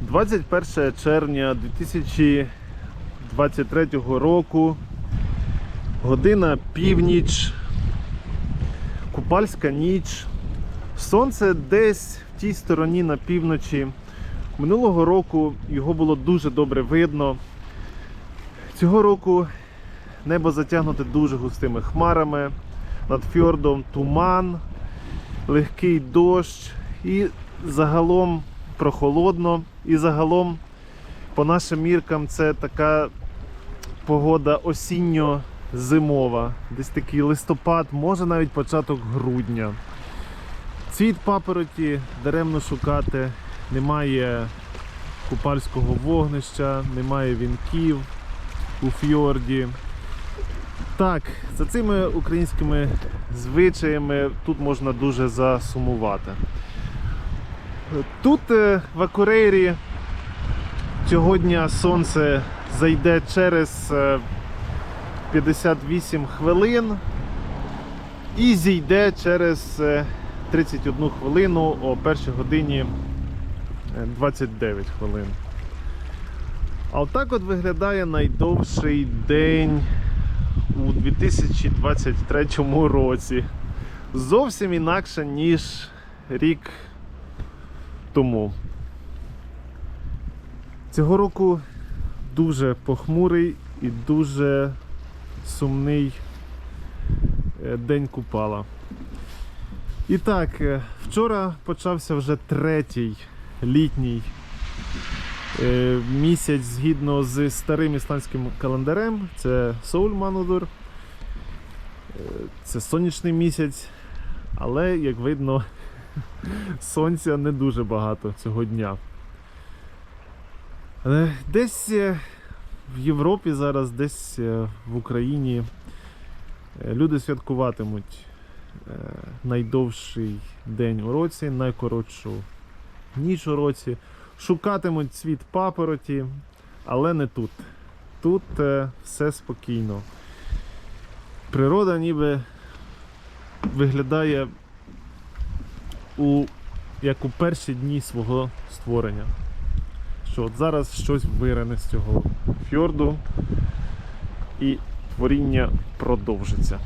21 червня 2023 року, година північ, купальська ніч. Сонце десь в тій стороні на півночі. Минулого року його було дуже добре видно. Цього року небо затягнуте дуже густими хмарами, над фьордом туман, легкий дощ і загалом прохолодно. І загалом, по нашим міркам, це така погода осінньо-зимова. Десь такий листопад, може навіть початок грудня. Цвіт папороті даремно шукати, немає купальського вогнища, немає вінків у фьорді. Так, за цими українськими звичаями тут можна дуже засумувати. Тут е, в Акурейрі цього дня сонце зайде через е, 58 хвилин і зійде через е, 31 хвилину о першій годині е, 29 хвилин. А отак от виглядає найдовший день у 2023 році. Зовсім інакше, ніж рік тому. Цього року дуже похмурий і дуже сумний е, день Купала. І так, е, вчора почався вже третій літній е, місяць згідно з старим ісландським календарем. Це Соуль Манудур. Е, Це сонячний місяць, але, як видно, сонця не дуже багато цього дня. Десь е, в Європі зараз, десь е, в Україні е, люди святкуватимуть найдовший день у році, найкоротшу ніч у році. Шукатимуть цвіт папороті, але не тут. Тут все спокійно. Природа ніби виглядає у, як у перші дні свого створення. Що от зараз щось вирене з цього фьорду і творіння продовжиться.